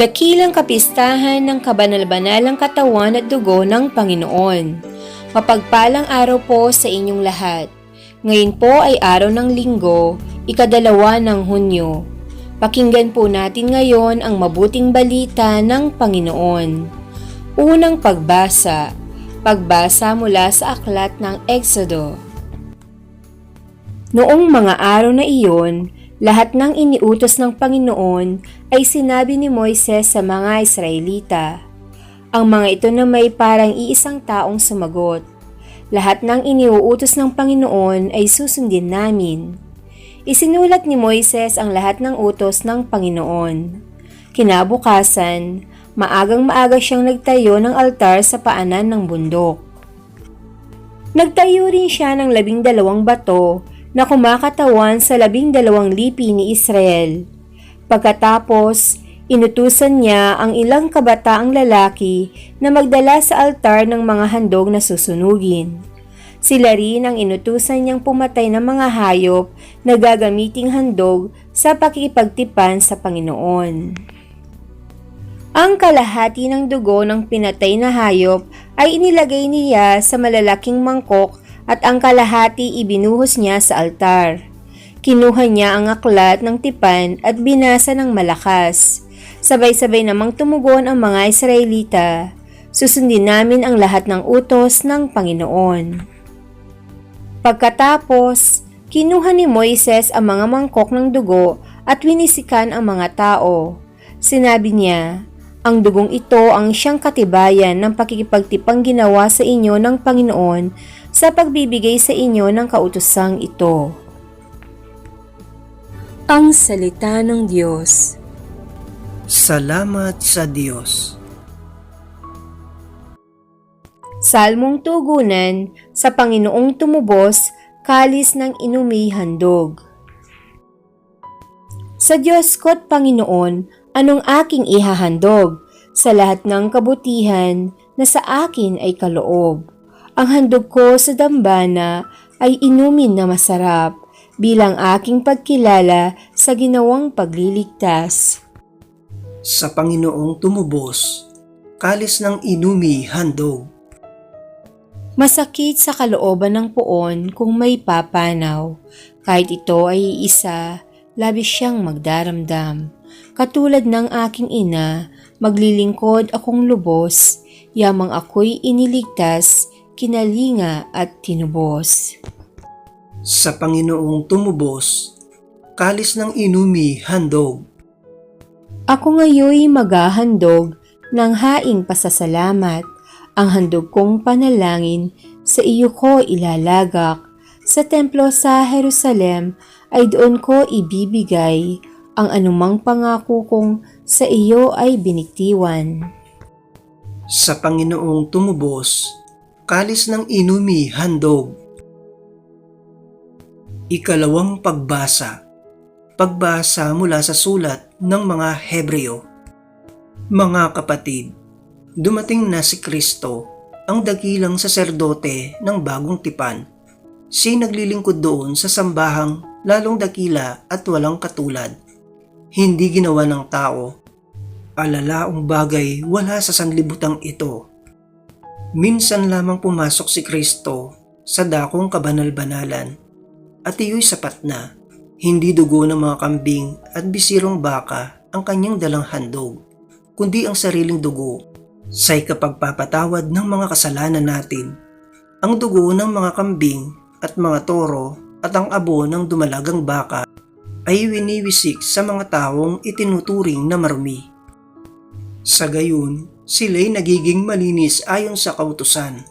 Dakilang kapistahan ng kabanal-banalang katawan at dugo ng Panginoon. Mapagpalang araw po sa inyong lahat. Ngayon po ay araw ng linggo, ikadalawa ng Hunyo. Pakinggan po natin ngayon ang mabuting balita ng Panginoon. Unang pagbasa. Pagbasa mula sa aklat ng Exodo. Noong mga araw na iyon, lahat ng iniutos ng Panginoon ay sinabi ni Moises sa mga Israelita. Ang mga ito na may parang iisang taong sumagot. Lahat ng iniuutos ng Panginoon ay susundin namin. Isinulat ni Moises ang lahat ng utos ng Panginoon. Kinabukasan, maagang maaga siyang nagtayo ng altar sa paanan ng bundok. Nagtayo rin siya ng labing dalawang bato na kumakatawan sa labing dalawang lipi ni Israel. Pagkatapos, inutusan niya ang ilang kabataang lalaki na magdala sa altar ng mga handog na susunugin. Sila rin ang inutusan niyang pumatay ng mga hayop na gagamiting handog sa pakikipagtipan sa Panginoon. Ang kalahati ng dugo ng pinatay na hayop ay inilagay niya sa malalaking mangkok at ang kalahati ibinuhos niya sa altar. Kinuha niya ang aklat ng tipan at binasa ng malakas. Sabay-sabay namang tumugon ang mga Israelita. Susundin namin ang lahat ng utos ng Panginoon. Pagkatapos, kinuha ni Moises ang mga mangkok ng dugo at winisikan ang mga tao. Sinabi niya, ang dugong ito ang siyang katibayan ng pakikipagtipang ginawa sa inyo ng Panginoon sa pagbibigay sa inyo ng kautosang ito. Ang Salita ng Diyos Salamat sa Diyos. Salmong Tugunan sa Panginoong Tumubos, Kalis ng Inumi Handog Sa Diyos ko't Panginoon, anong aking ihahandog sa lahat ng kabutihan na sa akin ay kaloob. Ang handog ko sa dambana ay inumin na masarap bilang aking pagkilala sa ginawang pagliligtas. Sa Panginoong tumubos, kalis ng inumi handog. Masakit sa kalooban ng poon kung may papanaw. Kahit ito ay isa, labis siyang magdaramdam. Katulad ng aking ina, maglilingkod akong lubos, yamang ako'y iniligtas, kinalinga at tinubos. Sa Panginoong tumubos, kalis ng inumi handog. Ako ngayoy maghahandog ng haing pasasalamat. Ang handog kong panalangin sa iyo ko ilalagak. Sa templo sa Jerusalem ay doon ko ibibigay ang anumang pangako kong sa iyo ay biniktiwan. Sa Panginoong tumubos, kalis ng inumi handog. Ikalawang pagbasa. Pagbasa mula sa sulat ng mga Hebreo. Mga kapatid, dumating na si Kristo, ang dakilang saserdote ng bagong tipan. Si naglilingkod doon sa sambahang lalong dakila at walang katulad. Hindi ginawa ng tao. Alalaong bagay wala sa sanlibutang ito. Minsan lamang pumasok si Kristo sa dakong kabanal-banalan at iyo'y sapat na. Hindi dugo ng mga kambing at bisirong baka ang kanyang dalang handog, kundi ang sariling dugo sa ikapagpapatawad ng mga kasalanan natin. Ang dugo ng mga kambing at mga toro at ang abo ng dumalagang baka ay winiwisik sa mga taong itinuturing na marumi. Sa gayon, sila'y nagiging malinis ayon sa kautusan.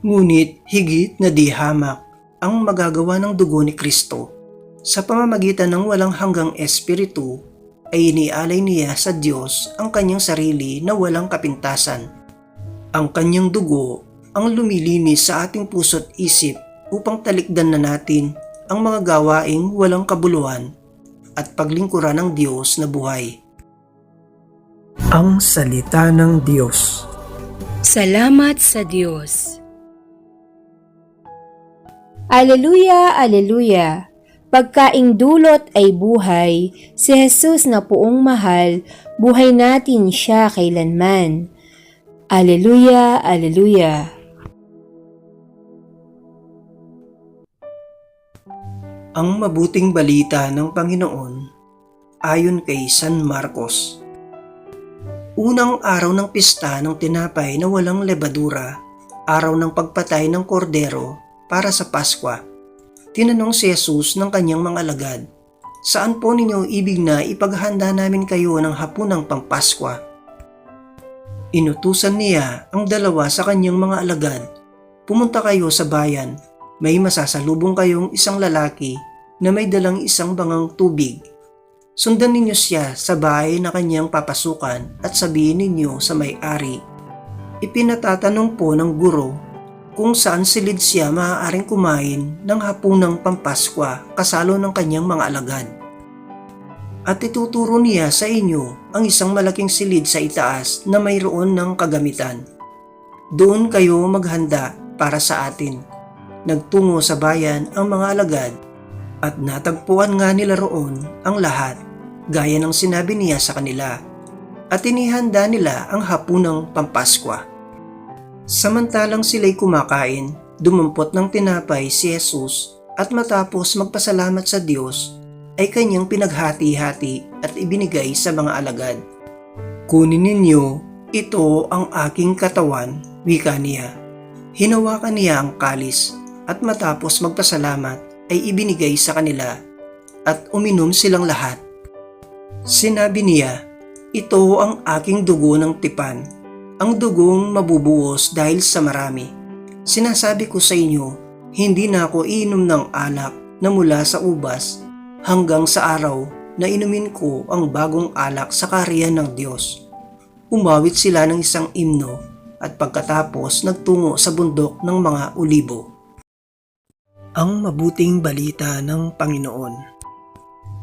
Ngunit higit na di hamak ang magagawa ng dugo ni Kristo. Sa pamamagitan ng walang hanggang espiritu, ay inialay niya sa Diyos ang kanyang sarili na walang kapintasan. Ang kanyang dugo ang lumilinis sa ating puso't isip upang talikdan na natin ang mga gawaing walang kabuluhan at paglingkuran ng Diyos na buhay. Ang Salita ng Diyos Salamat sa Diyos. Aleluya, aleluya. Pagkaing dulot ay buhay, si Jesus na puong mahal, buhay natin siya kailanman. Aleluya, aleluya. Ang mabuting balita ng Panginoon ayon kay San Marcos. Unang araw ng pista ng tinapay na walang lebadura, araw ng pagpatay ng kordero para sa Paskwa. Tinanong si Jesus ng kanyang mga alagad, Saan po ninyo ibig na ipaghanda namin kayo ng hapunang pampaskwa? Inutusan niya ang dalawa sa kanyang mga alagad, Pumunta kayo sa bayan may masasalubong kayong isang lalaki na may dalang isang bangang tubig. Sundan ninyo siya sa bahay na kanyang papasukan at sabihin ninyo sa may-ari. Ipinatatanong po ng guro kung saan silid siya maaaring kumain ng hapunang pampaskwa kasalo ng kanyang mga alagad. At ituturo niya sa inyo ang isang malaking silid sa itaas na mayroon ng kagamitan. Doon kayo maghanda para sa atin nagtungo sa bayan ang mga alagad at natagpuan nga nila roon ang lahat gaya ng sinabi niya sa kanila at inihanda nila ang hapunang pampaskwa. Samantalang sila'y kumakain, dumampot ng tinapay si Jesus at matapos magpasalamat sa Diyos ay kanyang pinaghati-hati at ibinigay sa mga alagad. Kunin ninyo, ito ang aking katawan, wika niya. Hinawakan niya ang kalis at matapos magpasalamat ay ibinigay sa kanila at uminom silang lahat. Sinabi niya, ito ang aking dugo ng tipan, ang dugong mabubuos dahil sa marami. Sinasabi ko sa inyo, hindi na ako iinom ng alak na mula sa ubas hanggang sa araw na inumin ko ang bagong alak sa kariyan ng Diyos. Umawit sila ng isang imno at pagkatapos nagtungo sa bundok ng mga ulibo. Ang mabuting balita ng Panginoon.